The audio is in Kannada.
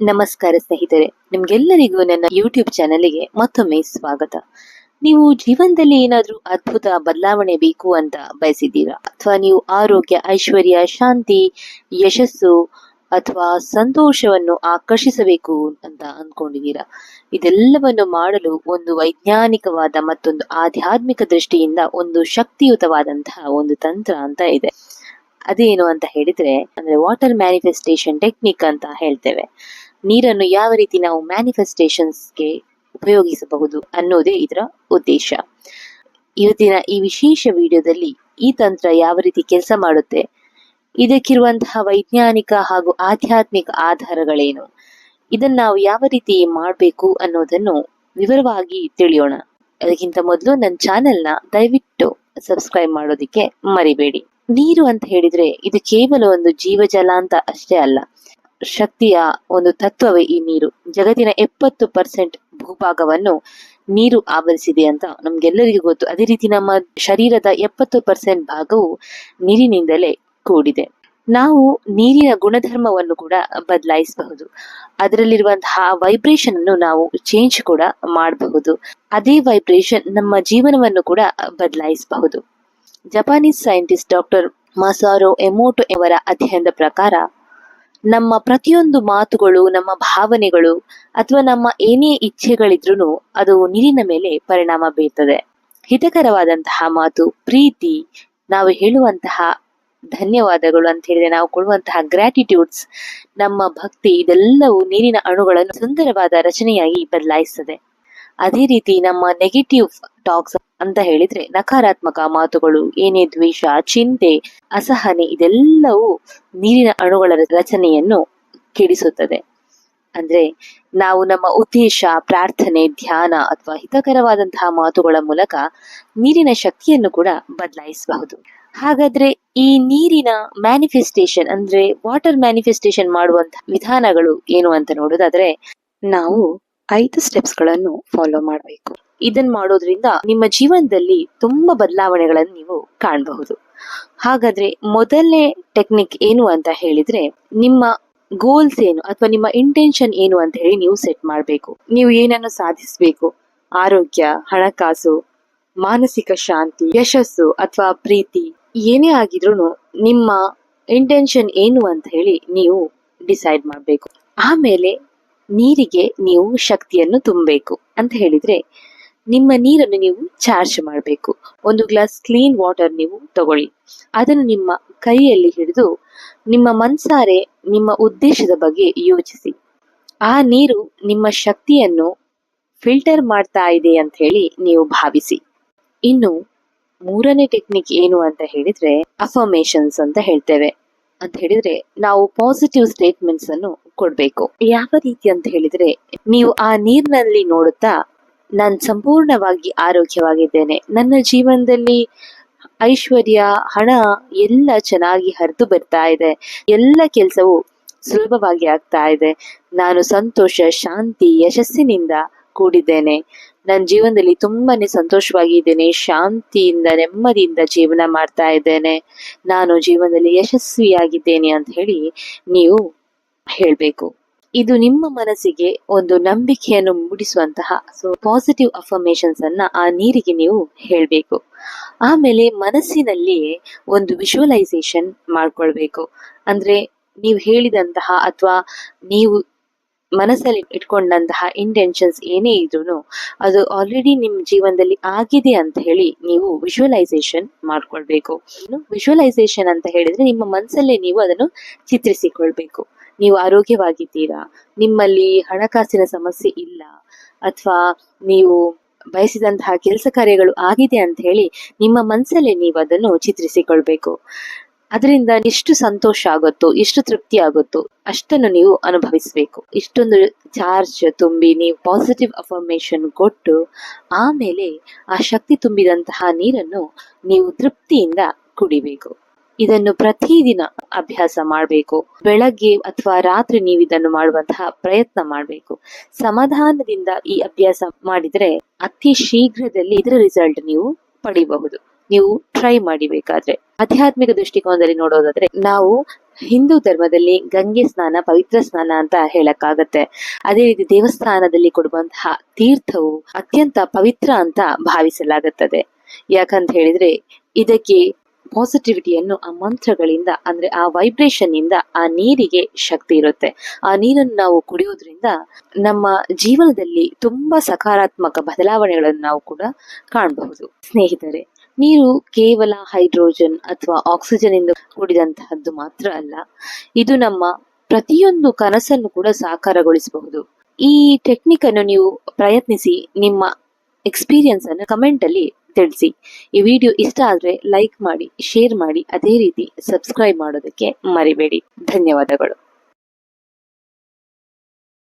ನಮಸ್ಕಾರ ಸ್ನೇಹಿತರೆ, ನಿಮ್ಗೆಲ್ಲರಿಗೂ ನನ್ನ ಯೂಟ್ಯೂಬ್ ಚಾನಲ್ಗೆ ಮತ್ತೊಮ್ಮೆ ಸ್ವಾಗತ. ನೀವು ಜೀವನದಲ್ಲಿ ಏನಾದರೂ ಅದ್ಭುತ ಬದಲಾವಣೆ ಬೇಕು ಅಂತ ಬಯಸಿದ್ದೀರಾ? ಅಥವಾ ನೀವು ಆರೋಗ್ಯ, ಐಶ್ವರ್ಯ, ಶಾಂತಿ, ಯಶಸ್ಸು ಅಥವಾ ಸಂತೋಷವನ್ನು ಆಕರ್ಷಿಸಬೇಕು ಅಂತ ಅಂದ್ಕೊಂಡಿದ್ದೀರಾ ಇದೆಲ್ಲವನ್ನು ಮಾಡಲು ಒಂದು ವೈಜ್ಞಾನಿಕವಾದ ಮತ್ತೊಂದು ಆಧ್ಯಾತ್ಮಿಕ ದೃಷ್ಟಿಯಿಂದ ಒಂದು ಶಕ್ತಿಯುತವಾದಂತಹ ಒಂದು ತಂತ್ರ ಅಂತ ಇದೆ. ಅದೇನು ಅಂತ ಹೇಳಿದ್ರೆ, ಅಂದ್ರೆ ವಾಟರ್ ಮ್ಯಾನಿಫೆಸ್ಟೇಷನ್ ಟೆಕ್ನಿಕ್ ಅಂತ ಹೇಳ್ತೇವೆ. ನೀರನ್ನು ಯಾವ ರೀತಿ ನಾವು ಮ್ಯಾನಿಫೆಸ್ಟೇಷನ್ಸ್ಗೆ ಉಪಯೋಗಿಸಬಹುದು ಅನ್ನೋದೇ ಇದರ ಉದ್ದೇಶ. ಇವತ್ತಿನ ಈ ವಿಶೇಷ ವಿಡಿಯೋದಲ್ಲಿ ಈ ತಂತ್ರ ಯಾವ ರೀತಿ ಕೆಲಸ ಮಾಡುತ್ತೆ, ಇದಕ್ಕಿರುವಂತಹ ವೈಜ್ಞಾನಿಕ ಹಾಗೂ ಆಧ್ಯಾತ್ಮಿಕ ಆಧಾರಗಳೇನು, ಇದನ್ನ ನಾವು ಯಾವ ರೀತಿ ಮಾಡಬೇಕು ಅನ್ನೋದನ್ನು ವಿವರವಾಗಿ ತಿಳಿಯೋಣ. ಅದಕ್ಕಿಂತ ಮೊದಲು ನನ್ನ ಚಾನೆಲ್ನ ದಯವಿಟ್ಟು ಸಬ್ಸ್ಕ್ರೈಬ್ ಮಾಡೋದಕ್ಕೆ ಮರಿಬೇಡಿ. ನೀರು ಅಂತ ಹೇಳಿದ್ರೆ ಇದು ಕೇವಲ ಒಂದು ಜೀವಜಲ ಅಂತ ಅಷ್ಟೇ ಅಲ್ಲ ಶಕ್ತಿಯ ಒಂದು ತತ್ವವೇ ಈ ನೀರು. ಜಗತ್ತಿನ ಎಪ್ಪತ್ತು ಪರ್ಸೆಂಟ್ ಭೂಭಾಗವನ್ನು ನೀರು ಆವರಿಸಿದೆ ಅಂತ ನಮ್ಗೆಲ್ಲರಿಗೂ ಗೊತ್ತು. ಅದೇ ರೀತಿ ನಮ್ಮ ಶರೀರದ ಎಪ್ಪತ್ತು ಪರ್ಸೆಂಟ್ ಭಾಗವು ನೀರಿನಿಂದಲೇ ಕೂಡಿದೆ. ನಾವು ನೀರಿನ ಗುಣಧರ್ಮವನ್ನು ಕೂಡ ಬದಲಾಯಿಸಬಹುದು. ಅದರಲ್ಲಿರುವಂತಹ ವೈಬ್ರೇಷನ್ ಅನ್ನು ನಾವು ಚೇಂಜ್ ಕೂಡ ಮಾಡಬಹುದು. ಅದೇ ವೈಬ್ರೇಷನ್ ನಮ್ಮ ಜೀವನವನ್ನು ಕೂಡ ಬದಲಾಯಿಸಬಹುದು. Japanese scientist doctor Masaru Emoto ಅವರ ಅಧ್ಯಯನದ ಪ್ರಕಾರ ನಮ್ಮ ಪ್ರತಿಯೊಂದು ಮಾತುಗಳು, ನಮ್ಮ ಭಾವನೆಗಳು ಅಥವಾ ನಮ್ಮ ಏನೇ ಇಚ್ಛೆಗಳಿದ್ರೂ ಅದು ನೀರಿನ ಮೇಲೆ ಪರಿಣಾಮ ಬೀರ್ತದೆ. ಹಿತಕರವಾದಂತಹ ಮಾತು, ಪ್ರೀತಿ, ನಾವು ಹೇಳುವಂತಹ ಧನ್ಯವಾದಗಳು ಅಂತ ಹೇಳಿದ್ರೆ ನಾವು ಕೊಡುವಂತಹ ಗ್ರಾಟಿಟ್ಯೂಡ್ಸ್ ನಮ್ಮ ಭಕ್ತಿ ಇದೆಲ್ಲವೂ ನೀರಿನ ಅಣುಗಳನ್ನು ಸುಂದರವಾದ ರಚನೆಯಾಗಿ ಬದಲಾಯಿಸ್ತದೆ. ಅದೇ ರೀತಿ ನಮ್ಮ ನೆಗೆಟಿವ್ ಟಾಕ್ಸ್ ಅಂತ ಹೇಳಿದ್ರೆ ನಕಾರಾತ್ಮಕ ಮಾತುಗಳು, ಏನೇ ದ್ವೇಷ, ಚಿಂತೆ, ಅಸಹನೆ, ಇದೆಲ್ಲವೂ ನೀರಿನ ಅಣುಗಳ ರಚನೆಯನ್ನು ಕೆಡಿಸುತ್ತದೆ. ಅಂದ್ರೆ ನಾವು ನಮ್ಮ ಉದ್ದೇಶ, ಪ್ರಾರ್ಥನೆ, ಧ್ಯಾನ ಅಥವಾ ಹಿತಕರವಾದಂತಹ ಮಾತುಗಳ ಮೂಲಕ ನೀರಿನ ಶಕ್ತಿಯನ್ನು ಕೂಡ ಬದಲಾಯಿಸಬಹುದು. ಹಾಗಾದ್ರೆ ಈ ನೀರಿನ ಮ್ಯಾನಿಫೆಸ್ಟೇಷನ್ ಅಂದ್ರೆ ವಾಟರ್ ಮ್ಯಾನಿಫೆಸ್ಟೇಷನ್ ಮಾಡುವಂತಹ ವಿಧಾನಗಳು ಏನು ಅಂತ ನೋಡೋದಾದ್ರೆ ನಾವು ಐದು ಸ್ಟೆಪ್ಸ್ಗಳನ್ನು ಫಾಲೋ ಮಾಡಬೇಕು. ಇದನ್ನ ಮಾಡೋದ್ರಿಂದ ನಿಮ್ಮ ಜೀವನದಲ್ಲಿ ತುಂಬಾ ಬದಲಾವಣೆಗಳನ್ನು ನೀವು ಕಾಣಬಹುದು. ಹಾಗಾದ್ರೆ ಮೊದಲನೇ ಟೆಕ್ನಿಕ್ ಏನು ಅಂತ ಹೇಳಿದ್ರೆ ನಿಮ್ಮ ಗೋಲ್ಸ್ ಏನು ಅಥವಾ ನಿಮ್ಮ ಇಂಟೆನ್ಷನ್ ಏನು ಅಂತ ಹೇಳಿ ನೀವು ಸೆಟ್ ಮಾಡಬೇಕು. ನೀವು ಏನನ್ನು ಸಾಧಿಸಬೇಕು? ಆರೋಗ್ಯ, ಹಣಕಾಸು, ಮಾನಸಿಕ ಶಾಂತಿ, ಯಶಸ್ಸು ಅಥವಾ ಪ್ರೀತಿ ಏನೇ ಆಗಿದ್ರು ನಿಮ್ಮ ಇಂಟೆನ್ಷನ್ ಏನು ಅಂತ ಹೇಳಿ ನೀವು ಡಿಸೈಡ್ ಮಾಡಬೇಕು. ಆಮೇಲೆ ನೀರಿಗೆ ನೀವು ಶಕ್ತಿಯನ್ನು ತುಂಬಬೇಕು ಅಂತ ಹೇಳಿದ್ರೆ ನಿಮ್ಮ ನೀರನ್ನು ನೀವು ಚಾರ್ಜ್ ಮಾಡಬೇಕು. ಒಂದು ಗ್ಲಾಸ್ ಕ್ಲೀನ್ ವಾಟರ್ ನೀವು ತಗೊಳ್ಳಿ. ಅದನ್ನು ನಿಮ್ಮ ಕೈಯಲ್ಲಿ ಹಿಡಿದು ನಿಮ್ಮ ಮನ್ಸಾರೆ, ನಿಮ್ಮ ಉದ್ದೇಶದ ಬಗ್ಗೆ ಯೋಚಿಸಿ. ಆ ನೀರು ನಿಮ್ಮ ಶಕ್ತಿಯನ್ನು ಫಿಲ್ಟರ್ ಮಾಡ್ತಾ ಇದೆ ಅಂತ ಹೇಳಿ ನೀವು ಭಾವಿಸಿ. ಇನ್ನು ಮೂರನೇ ಟೆಕ್ನಿಕ್ ಏನು ಅಂತ ಹೇಳಿದ್ರೆ, ಅಫರ್ಮೇಷನ್ಸ್ ಅಂತ ಹೇಳ್ತೇವೆ. ಅಂತ ಹೇಳಿದ್ರೆ, ನಾವು ಪಾಸಿಟಿವ್ ಸ್ಟೇಟ್ಮೆಂಟ್ಸ್ ಅನ್ನು ಕೊಡ್ಬೇಕು. ಯಾವ ರೀತಿ ಅಂತ ಹೇಳಿದ್ರೆ, ನೀವು ಆ ನೀರಿನಲ್ಲಿ ನೋಡುತ್ತಾ ನಾನು ಸಂಪೂರ್ಣವಾಗಿ ಆರೋಗ್ಯವಾಗಿದ್ದೇನೆ. ನನ್ನ ಜೀವನದಲ್ಲಿ ಐಶ್ವರ್ಯ, ಹಣ ಎಲ್ಲ ಚೆನ್ನಾಗಿ ಹರಿದು ಬರ್ತಾ ಇದೆ. ಎಲ್ಲ ಕೆಲಸವು ಸುಲಭವಾಗಿ ಆಗ್ತಾ ಇದೆ. ನಾನು ಸಂತೋಷ, ಶಾಂತಿ, ಯಶಸ್ಸಿನಿಂದ ಕೂಡಿದ್ದೇನೆ. ನನ್ನ ಜೀವನದಲ್ಲಿ ತುಂಬಾನೇ ಸಂತೋಷವಾಗಿದ್ದೇನೆ. ಶಾಂತಿಯಿಂದ, ನೆಮ್ಮದಿಯಿಂದ ಜೀವನ ಮಾಡ್ತಾ ಇದ್ದೇನೆ. ನಾನು ಜೀವನದಲ್ಲಿ ಯಶಸ್ವಿಯಾಗಿದ್ದೇನೆ ಅಂತ ಹೇಳಿ ನೀವು ಹೇಳಬೇಕು. ಇದು ನಿಮ್ಮ ಮನಸ್ಸಿಗೆ ಒಂದು ನಂಬಿಕೆಯನ್ನು ಮೂಡಿಸುವಂತಹ ಸೊ ಪಾಸಿಟಿವ್ ಅಫರ್ಮೇಶನ್ಸ್ ಅನ್ನ ಆ ನೀರಿಗೆ ನೀವು ಹೇಳಬೇಕು. ಆಮೇಲೆ ಮನಸ್ಸಿನಲ್ಲಿಯೇ ಒಂದು ವಿಶುವಲೈಸೇಷನ್ ಮಾಡ್ಕೊಳ್ಬೇಕು. ಅಂದ್ರೆ ನೀವು ಹೇಳಿದಂತಹ ಅಥವಾ ನೀವು ಮನಸ್ಸಲ್ಲಿ ಇಟ್ಕೊಂಡಂತಹ ಇಂಟೆನ್ಷನ್ಸ್ ಏನೇ ಇದ್ರು ಅದು ಆಲ್ರೆಡಿ ನಿಮ್ಮ ಜೀವನದಲ್ಲಿ ಆಗಿದೆ ಅಂತ ಹೇಳಿ ನೀವು ವಿಶುವಲೈಸೇಷನ್ ಮಾಡ್ಕೊಳ್ಬೇಕು. ವಿಶುವಲೈಸೇಷನ್ ಅಂತ ಹೇಳಿದ್ರೆ ನಿಮ್ಮ ಮನಸ್ಸಲ್ಲೇ ನೀವು ಅದನ್ನು ಚಿತ್ರಿಸಿಕೊಳ್ಬೇಕು. ನೀವು ಆರೋಗ್ಯವಾಗಿದ್ದೀರಾ? ನಿಮ್ಮಲ್ಲಿ ಹಣಕಾಸಿನ ಸಮಸ್ಯೆ ಇಲ್ಲ. ಅಥವಾ ನೀವು ಬಯಸಿದಂತಹ ಕೆಲಸ ಕಾರ್ಯಗಳು ಆಗಿದೆ ಅಂತ ಹೇಳಿ ನಿಮ್ಮ ಮನಸ್ಸಲ್ಲೇ ನೀವು ಅದನ್ನು ಚಿತ್ರಿಸಿಕೊಳ್ಬೇಕು. ಅದರಿಂದ ಎಷ್ಟು ಸಂತೋಷ ಆಗುತ್ತೋ, ಎಷ್ಟು ತೃಪ್ತಿ ಆಗುತ್ತೋ ಅಷ್ಟನ್ನು ನೀವು ಅನುಭವಿಸಬೇಕು. ಇಷ್ಟೊಂದು ಚಾರ್ಜ್ ತುಂಬಿ ನೀವು ಪಾಸಿಟಿವ್ ಅಫರ್ಮೇಶನ್ ಕೊಟ್ಟು ಆಮೇಲೆ ಆ ಶಕ್ತಿ ತುಂಬಿದಂತಹ ನೀರನ್ನು ನೀವು ತೃಪ್ತಿಯಿಂದ ಕುಡಿಬೇಕು. ಇದನ್ನು ಪ್ರತಿದಿನ ಅಭ್ಯಾಸ ಮಾಡಬೇಕು. ಬೆಳಗ್ಗೆ ಅಥವಾ ರಾತ್ರಿ ನೀವು ಇದನ್ನು ಮಾಡುವಂತಹ ಪ್ರಯತ್ನ ಮಾಡಬೇಕು. ಸಮಾಧಾನದಿಂದ ಈ ಅಭ್ಯಾಸ ಮಾಡಿದ್ರೆ ಅತಿ ಶೀಘ್ರದಲ್ಲಿ ಇದರ ರಿಸಲ್ಟ್ ನೀವು ಪಡಿಬಹುದು. ನೀವು ಟ್ರೈ ಮಾಡಿ ಬೇಕಾದ್ರೆ. ಆಧ್ಯಾತ್ಮಿಕ ದೃಷ್ಟಿಕೋನದಲ್ಲಿ ನೋಡೋದಾದ್ರೆ ನಾವು ಹಿಂದೂ ಧರ್ಮದಲ್ಲಿ ಗಂಗೆ ಸ್ನಾನ, ಪವಿತ್ರ ಸ್ನಾನ ಅಂತ ಹೇಳಕ್ಕಾಗತ್ತೆ. ಅದೇ ರೀತಿ ದೇವಸ್ಥಾನದಲ್ಲಿ ಕೊಡುವಂತಹ ತೀರ್ಥವು ಅತ್ಯಂತ ಪವಿತ್ರ ಅಂತ ಭಾವಿಸಲಾಗುತ್ತದೆ. ಯಾಕಂತ ಹೇಳಿದ್ರೆ ಇದಕ್ಕೆ ಪಾಸಿಟಿವಿಟಿಯನ್ನು ಆ ಮಂತ್ರಗಳಿಂದ, ಅಂದ್ರೆ ಆ ವೈಬ್ರೇಷನ್ ಇಂದ ಆ ನೀರಿಗೆ ಶಕ್ತಿ ಇರುತ್ತೆ. ಆ ನೀರನ್ನು ನಾವು ಕುಡಿಯೋದ್ರಿಂದ ನಮ್ಮ ಜೀವನದಲ್ಲಿ ತುಂಬಾ ಸಕಾರಾತ್ಮಕ ಬದಲಾವಣೆಗಳನ್ನು ನಾವು ಕೂಡ ಕಾಣಬಹುದು. ಸ್ನೇಹಿತರೆ, ನೀರು ಕೇವಲ ಹೈಡ್ರೋಜನ್ ಅಥವಾ ಆಕ್ಸಿಜನ್ ಇಂದ ಕೂಡಿದಂತಹದ್ದು ಮಾತ್ರ ಅಲ್ಲ, ಇದು ನಮ್ಮ ಪ್ರತಿಯೊಂದು ಕನಸನ್ನು ಕೂಡ ಸಾಕಾರಗೊಳಿಸಬಹುದು. ಈ ಟೆಕ್ನಿಕ್ ಅನ್ನು ನೀವು ಪ್ರಯತ್ನಿಸಿ ನಿಮ್ಮ ಎಕ್ಸ್ಪೀರಿಯನ್ಸ್ ಅನ್ನು ಕಮೆಂಟ್ ಅಲ್ಲಿ ತಿಳಿಸಿ. ಈ ವಿಡಿಯೋ ಇಷ್ಟ ಆದ್ರೆ ಲೈಕ್ ಮಾಡಿ ಶೇರ್ ಮಾಡಿ, ಅದೇ ರೀತಿ ಸಬ್ಸ್ಕ್ರೈಬ್ ಮಾಡೋದಕ್ಕೆ ಮರಿಬೇಡಿ. ಧನ್ಯವಾದಗಳು.